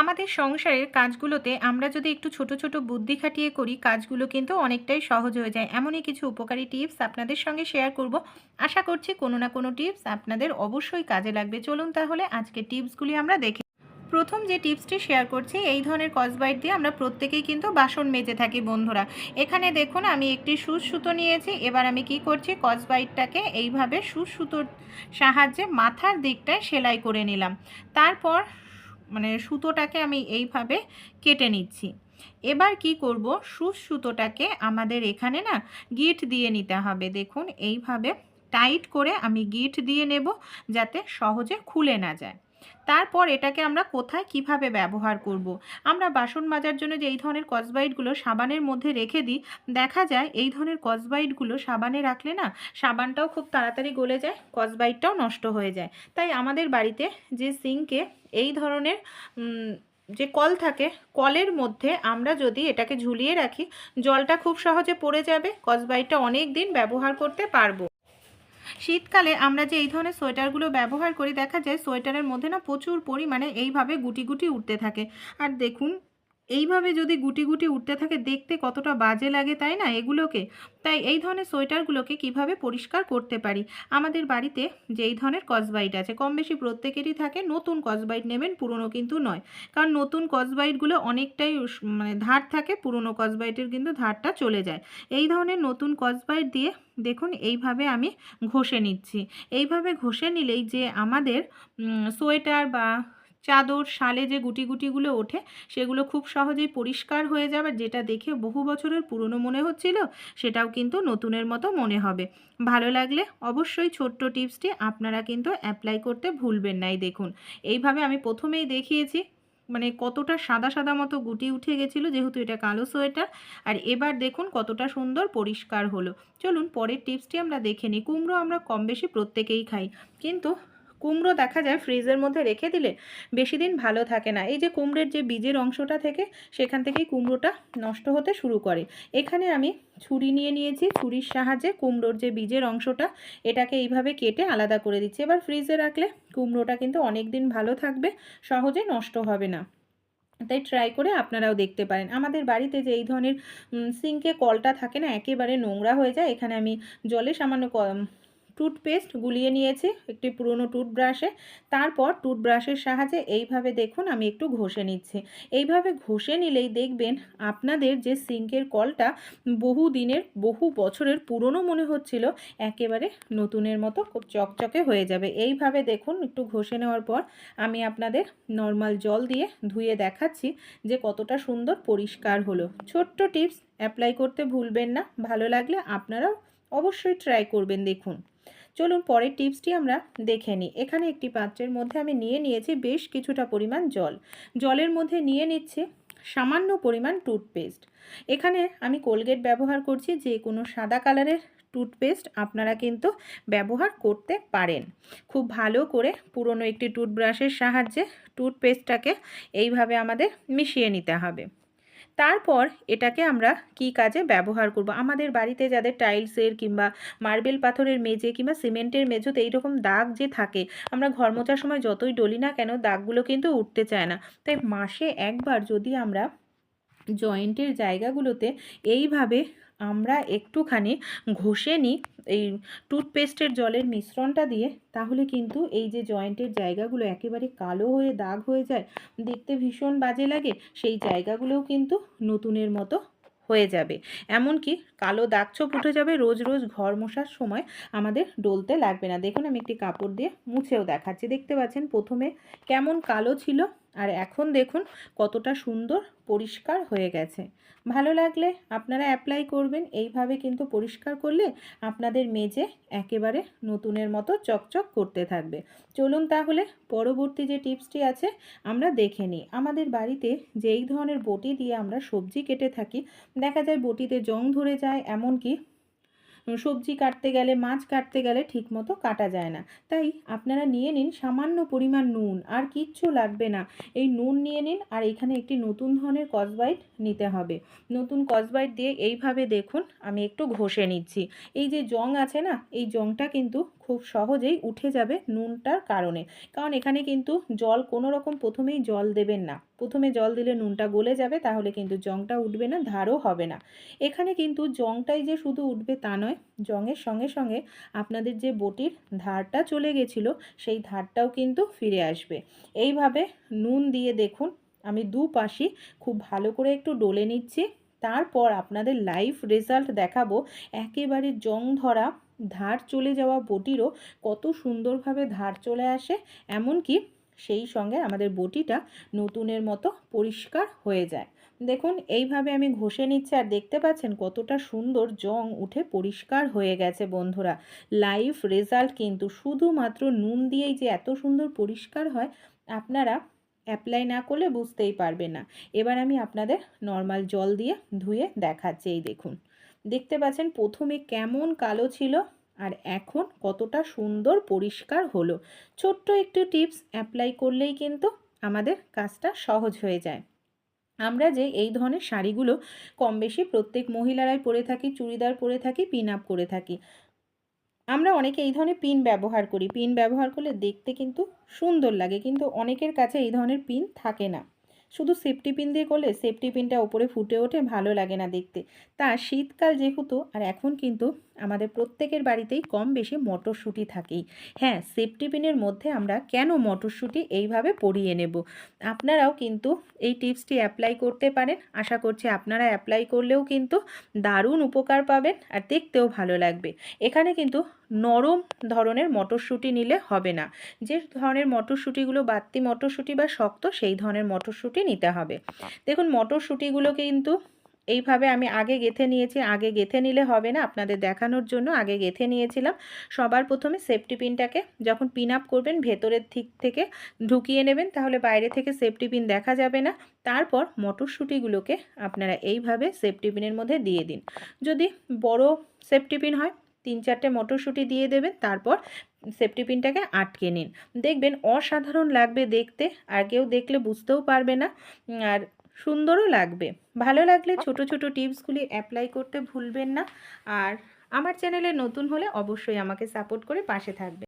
আমাদের সংসারের কাজগুলোতে আমরা যদি একটু ছোট ছোট বুদ্ধি খাটিয়ে করি, কাজগুলো কিন্তু অনেকটাই সহজ হয়ে যায়। এমনই কিছু উপকারী টিপস আপনাদের সঙ্গে শেয়ার করব। আশা করছি কোনো না কোনো টিপস আপনাদের অবশ্যই কাজে লাগবে। চলুন তাহলে আজকে টিপসগুলি আমরা দেখি। প্রথম যে টিপসটি শেয়ার করছি, এই ধরনের কসবাইট দিয়ে আমরা প্রত্যেকেই কিন্তু বাসন মেজে থাকি বন্ধুরা। এখানে দেখুন, আমি একটি সুচ সুতো নিয়েছি, এবার আমি কি করছি, কসবাইটটাকে এইভাবে সুচ সুতোর সাহায্যে মাথার দিকটায় সেলাই করে নিলাম। তারপর মানে সুতোটাকে আমি এইভাবে কেটে নিচ্ছি। এবার কি করব? সুচ সুতোটাকে আমাদের এখানে না গিট দিয়ে নিতে হবে। দেখুন, এইভাবে টাইট করে আমি গিট দিয়ে নেব যাতে সহজে খুলে না যায়। তারপর এটাকে আমরা কোথায় কীভাবে ব্যবহার করব। আমরা বাসন মাজার জন্য যে এই ধরনের কসবাইটগুলো সাবানের মধ্যে রেখে দিই, দেখা যায় এই ধরনের কসবাইটগুলো সাবানে রাখলে না, সাবানটাও খুব তাড়াতাড়ি গলে যায়, কসবাইটটাও নষ্ট হয়ে যায় তাই আমাদের বাড়িতে যে সিঙ্কে এই ধরনের যে কল থাকে, কলের মধ্যে আমরা যদি এটাকে ঝুলিয়ে রাখি, জলটা খুব সহজে পড়ে যাবে, কসবাইটটা অনেক দিন ব্যবহার করতে পারব শীতকালে আমরা যে এই ধরনের সোয়েটারগুলো ব্যবহার করি, দেখা যায় সোয়েটারের মধ্যে না প্রচুর পরিমাণে এইভাবে গুটি গুটি উঠতে থাকে। আর দেখুন এইভাবে যদি গুটি গুটি উঠতে থাকে, দেখতে কতটা বাজে লাগে তাই না এগুলোকে? তাই এই ধরনের সোয়েটারগুলোকে কীভাবে পরিষ্কার করতে পারি? আমাদের বাড়িতে যে এই ধরনের কসবাইট আছে কম বেশি প্রত্যেকেরই থাকে, নতুন কসবাইট নেবেন পুরনো কিন্তু নয়। কারণ নতুন কসবাইটগুলো অনেকটাই মানে ধার থাকে, পুরনো কসবাইটের কিন্তু ধারটা চলে যায়। এই ধরনের নতুন কসবাইট দিয়ে দেখুন, এইভাবে আমি ঘষে নিচ্ছি। এইভাবে ঘষে নিলেই যে আমাদের সোয়েটার বা চাদর, শালে যে গুটি গুটিগুলো ওঠে, সেগুলো খুব সহজেই পরিষ্কার হয়ে যাবে। যেটা দেখে বহু বছরের পুরনো মনে হচ্ছিল, সেটাও কিন্তু নতুনের মতো মনে হবে। ভালো লাগলে অবশ্যই ছোট্ট টিপসটি আপনারা কিন্তু অ্যাপ্লাই করতে ভুলবেন নাই দেখুন, এইভাবে আমি প্রথমেই দেখিয়েছি মানে কতটা সাদা সাদা মতো গুটি উঠে গেছিল, যেহেতু এটা কালো সোয়েটার। আর এবার দেখুন কতটা সুন্দর পরিষ্কার হলো। চলুন পরের টিপসটি আমরা দেখে নিই। কুমড়ো আমরা কম বেশি প্রত্যেকেই খাই, কিন্তু কুমড়ো দেখা যায় ফ্রিজের মধ্যে রেখে দিলে বেশি দিন ভালো থাকে না। এই যে কুমড়োর যে বীজের অংশটা থেকে সেখান থেকেই কুমড়োটা নষ্ট হতে শুরু করে। এখানে আমি ছুরি নিয়ে নিয়েছি। ছুরির সাহায্যে কুমড়োর যে বীজের অংশটা, এটাকে এইভাবে কেটে আলাদা করে দিচ্ছি। এবার ফ্রিজে রাখলে কুমড়োটা কিন্তু অনেক দিন ভালো থাকবে, সহজে নষ্ট হবে না। তাই ট্রাই করে আপনারাও দেখতে পারেন। আমাদের বাড়িতে যে এই ধরনের সিঙ্কে কলটা থাকে না, একেবারে নোংরা হয়ে যায়। এখানে আমি জলে সামান্য টুথপেস্ট গুলিয়ে নিয়েছি, একটি পুরনো টুথব্রাশে তারপর টুথব্রাশের সাহায্যে এইভাবে দেখুন, আমি একটু ঘষে নিচ্ছি। এইভাবে ঘষে নিলেই দেখবেন আপনাদের যে সিঙ্কের কলটা বহু দিনের বহু বছরের পুরনো মনে হচ্ছিল, একেবারে নতুনের মতো খুব চকচকে হয়ে যাবে। এইভাবে দেখুন, একটু ঘষে নেওয়ার পর আমি আপনাদের নর্মাল জল দিয়ে ধুয়ে দেখাচ্ছি যে কতটা সুন্দর পরিষ্কার হলো। ছোট্ট টিপস অ্যাপ্লাই করতে ভুলবেন না। ভালো লাগলে আপনারাও অবশ্যই ট্রাই করবেন, দেখুন। চলুন পরের টিপসটি আমরা দেখে নিই। এখানে একটি পাত্রের মধ্যে আমি নিয়ে নিয়েছি বেশ কিছুটা পরিমাণ জল। জলের মধ্যে নিয়ে নিচ্ছি সামান্য পরিমাণ টুথপেস্ট এখানে আমি কোলগেট ব্যবহার করছি, যে কোনো সাদা কালারের টুথপেস্ট আপনারা কিন্তু ব্যবহার করতে পারেন। খুব ভালো করে পুরনো একটি টুথব্রাশের সাহায্যে টুথপেস্টটাকে এইভাবে আমাদের মিশিয়ে নিতে হবে। তারপর এটাকে আমরা কি কাজে ব্যবহার করব? আমাদের বাড়িতে যাদের টাইলসের কিংবা মার্বেল পাথরের মেঝে কিংবা সিমেন্টের মেঝোতে এইরকম দাগ যে থাকে, আমরা ঘর মোচার সময় যতই ডলি না কেন, দাগগুলো কিন্তু উঠতে চায় না। তাই মাসে একবার যদি আমরা জয়েন্টের জায়গাগুলোতে এইভাবে আমরা একটুখানি ঘষে নিই, এই টুথপেস্টের জলের মিশ্রণটা দিয়ে, তাহলে কিন্তু এই যে জয়েন্টের জায়গাগুলো একেবারে কালো হয়ে দাগ হয়ে যায়, দেখতে ভীষণ বাজে লাগে, সেই জায়গাগুলোও কিন্তু নতুনের মতো হয়ে যাবে। এমনকি কালো দাগ ছোপ উঠে যাবে, রোজ রোজ ঘর মশার সময় আমাদের ডলতে লাগবে না। দেখুন, আমি একটি কাপড় দিয়ে মুছেও দেখাচ্ছি। দেখতে পাচ্ছেন, প্রথমে কেমন কালো ছিল আর এখন দেখুন কতটা সুন্দর পরিষ্কার হয়ে গেছে। ভালো লাগলে আপনারা অ্যাপ্লাই করবেন। এইভাবে কিন্তু পরিষ্কার করলে আপনাদের মেজে একেবারে নতুনের মতো চকচক করতে থাকবে। চলুন তাহলে পরবর্তী যে টিপসটি আছে আমরা দেখে নিই। আমাদের বাড়িতে যেই ধরনের বটি দিয়ে আমরা সবজি কেটে থাকি, দেখা যায় বটিতে জং ধরে যায়, এমনকি সবজি কাটতে গেলে, মাছ কাটতে গেলে ঠিকমতো কাটা যায় না। তাই আপনারা নিয়ে নিন সামান্য পরিমাণ নুন, আর কিচ্ছু লাগবে না। এই নুন নিয়ে নিন, আর এখানে একটি নতুন ধরনের কসবাইট নিতে হবে। নতুন কসবাইট দিয়ে এইভাবে দেখুন, আমি একটু ঘষে নিচ্ছি। এই যে জং আছে না, এই জংটা কিন্তু খুব সহজেই উঠে যাবে নুনটার কারণে। কারণ এখানে কিন্তু জল কোনো রকম প্রথমেই জল দেবেন না। প্রথমে জল দিলে নুনটা গলে যাবে, তাহলে কিন্তু জংটা উঠবে না, ধারও হবে না। এখানে কিন্তু জংটাই যে শুধু উঠবে তা নয়, জংয়ের সঙ্গে সঙ্গে আপনাদের যে বটির ধারটা চলে গেছিল, সেই ধারটাও কিন্তু ফিরে আসবে। এইভাবে নুন দিয়ে দেখুন, আমি দুপাশই খুব ভালো করে একটু ডলে নিচ্ছি। তারপর আপনাদের লাইভ রেজাল্ট দেখাবো। একেবারে জং ধরা ধার চলে যাওয়া বটিরও কত সুন্দরভাবে ধার চলে আসে, এমনকি সেই সঙ্গে আমাদের বটিটা নতুনের মতো পরিষ্কার হয়ে যায়। দেখুন, এইভাবে আমি ঘষে নিচ্ছি আর দেখতে পাচ্ছেন কতটা সুন্দর জং উঠে পরিষ্কার হয়ে গেছে বন্ধুরা। লাইভ রেজাল্ট কিন্তু শুধুমাত্র নুন দিয়েই যে এত সুন্দর পরিষ্কার হয়, আপনারা অ্যাপ্লাই না করলে বুঝতেই পারবে না। এবার আমি আপনাদের নর্মাল জল দিয়ে ধুয়ে দেখাচ্ছি, এই দেখুন। দেখতে পাচ্ছেন প্রথমে কেমন কালো ছিল আর এখন কতটা সুন্দর পরিষ্কার হলো। ছোট্ট একটু টিপস অ্যাপ্লাই করলেই কিন্তু আমাদের কাজটা সহজ হয়ে যায়। আমরা যে এই ধরনের শাড়িগুলো কম বেশি প্রত্যেক মহিলারাই পরে থাকি, চুড়িদার পরে থাকি পিন আপ করে থাকি। আমরা অনেকে এই ধরনের পিন ব্যবহার করি। পিন ব্যবহার করলে দেখতে কিন্তু সুন্দর লাগে, কিন্তু অনেকের কাছে এই ধরনের পিন থাকে না। শুধু সেফটি পিন দিয়ে করলে সেফটি পিনটা ওপরে ফুটে ওঠে, ভালো লাগে না দেখতে। তা শীতকাল যেহেতু, আর এখন কিন্তু আমাদের প্রত্যেকের বাড়িতেই কম বেশি মটরশুঁটি থাকেই। হ্যাঁ সেফটি পিনের মধ্যে আমরা কেন মটরশুঁটি এইভাবে পরিয়ে নেব? আপনারাও কিন্তু এই টিপসটি অ্যাপ্লাই করতে পারেন। আশা করছি আপনারা অ্যাপ্লাই করলেও কিন্তু দারুণ উপকার পাবেন আর দেখতেও ভালো লাগবে। এখানে কিন্তু নরম ধরনের মটরশুঁটি নিলে হবে না। যে ধরনের মটরশুঁটিগুলো বাত্তি মটরশুঁটি বা শক্ত, সেই ধরনের মটরশুঁটি নিতে হবে। দেখুন, মটরশুঁটিগুলো কিন্তু এইভাবে আমি আগে গেথে নিয়েছি, আগে গেথে নিলে হবে না। আপনাদের দেখানোর জন্য আগে গেথে নিয়েছিলাম। সবার প্রথমে সেফটি পিনটাকে যখন পিন আপ করবেন, ভেতরের দিক থেকে ঢুকিয়ে নেবেন, তাহলে বাইরে থেকে সেফটি পিন দেখা যাবে না। তারপর মটরশুঁটিগুলোকে আপনারা এইভাবে সেফটি পিনের মধ্যে দিয়ে দিন। যদি বড় সেফটি পিন হয়, তিন চারটে মটরশুঁটি দিয়ে দেবেন, তারপর সেফটি পিনটাকে আটকে নিন। দেখবেন অসাধারণ লাগবে দেখতে, আর কেউ দেখলে বুঝতেও পারবে না। আর সুন্দরও লাগবে। ভালো লাগলে ছোট ছোট টিপসগুলি অ্যাপ্লাই করতে ভুলবেন না। আর আমার চ্যানেলে নতুন হলে অবশ্যই আমাকে সাপোর্ট করে পাশে থাকবে